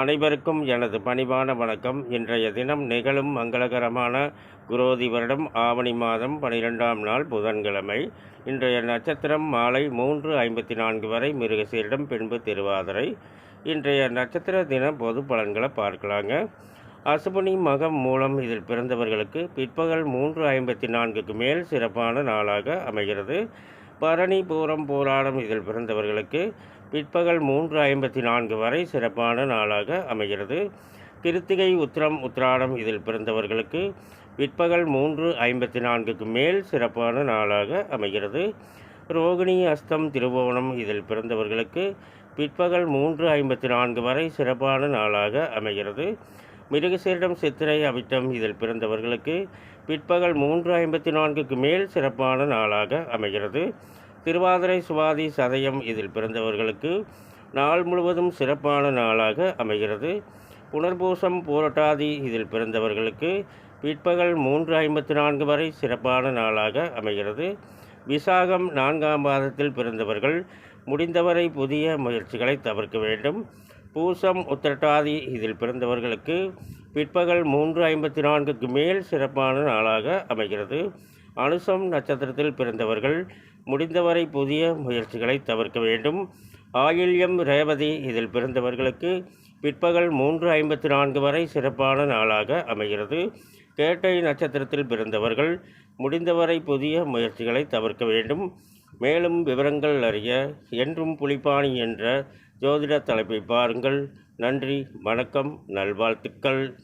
அனைவருக்கும் எனது பணிவான வணக்கம். இன்றைய தினம் நிகழும் மங்களகரமான குரோதி வருடம் ஆவணி மாதம் பனிரெண்டாம் நாள் புதன்கிழமை. இன்றைய நட்சத்திரம் மாலை மூன்று ஐம்பத்தி நான்கு வரை மிருகசீரிடம் பின்பு திருவாதிரை. இன்றைய நட்சத்திர தின பொது பலன்களை பார்க்கலாங்க. அசுபனி மகம் மூலம் இதில் பிறந்தவர்களுக்கு பிற்பகல் மூன்று ஐம்பத்தி நான்குக்கு மேல் சிறப்பான நாளாக அமைகிறது. பரணி பூரம் போராடம் இதில் பிறந்தவர்களுக்கு பிற்பகல் மூன்று ஐம்பத்தி நான்கு வரை சிறப்பான நாளாக அமைகிறது. கிருத்திகை உத்திரம் உத்திராடம் இதில் பிறந்தவர்களுக்கு பிற்பகல் மூன்று ஐம்பத்தி நான்குக்கு மேல் சிறப்பான நாளாக அமைகிறது. ரோகிணி அஸ்தம் திருவோணம் இதில் பிறந்தவர்களுக்கு பிற்பகல் மூன்று ஐம்பத்தி நான்கு வரை சிறப்பான நாளாக அமைகிறது. மிருகசீரிடம் சித்திரை அவிட்டம் இதில் பிறந்தவர்களுக்கு பிற்பகல் மூன்று ஐம்பத்தி நான்குக்கு மேல் சிறப்பான நாளாக அமைகிறது. திருவாதிரை சுவாதி சதயம் இதில் பிறந்தவர்களுக்கு நாள் முழுவதும் சிறப்பான நாளாக அமைகிறது. புனர்பூசம் போராட்டாதி இதில் பிறந்தவர்களுக்கு பிற்பகல் மூன்று ஐம்பத்தி நான்கு வரை சிறப்பான நாளாக அமைகிறது. விசாகம் நான்காம் மாதத்தில் பிறந்தவர்கள் முடிந்தவரை புதிய முயற்சிகளை தவிர்க்க வேண்டும். பூசம் உத்திரட்டாதி இதில் பிறந்தவர்களுக்கு பிற்பகல் மூன்று ஐம்பத்தி நான்குக்கு மேல் சிறப்பான நாளாக அமைகிறது. அனுசம் நட்சத்திரத்தில் பிறந்தவர்கள் முடிந்தவரை புதிய முயற்சிகளை தவிர்க்க வேண்டும். ஆயில்யம் ரேவதி இதில் பிறந்தவர்களுக்கு பிற்பகல் மூன்று ஐம்பத்தி நான்கு வரை சிறப்பான நாளாக அமைகிறது. கேட்டை நட்சத்திரத்தில் பிறந்தவர்கள் முடிந்தவரை புதிய முயற்சிகளை தவிர்க்க வேண்டும். மேலும் விவரங்கள் அறிய என்றும் புலிப்பாணி என்ற ஜோதிட தலைப்பை பாருங்கள். நன்றி வணக்கம் நல்வாழ்த்துக்கள்.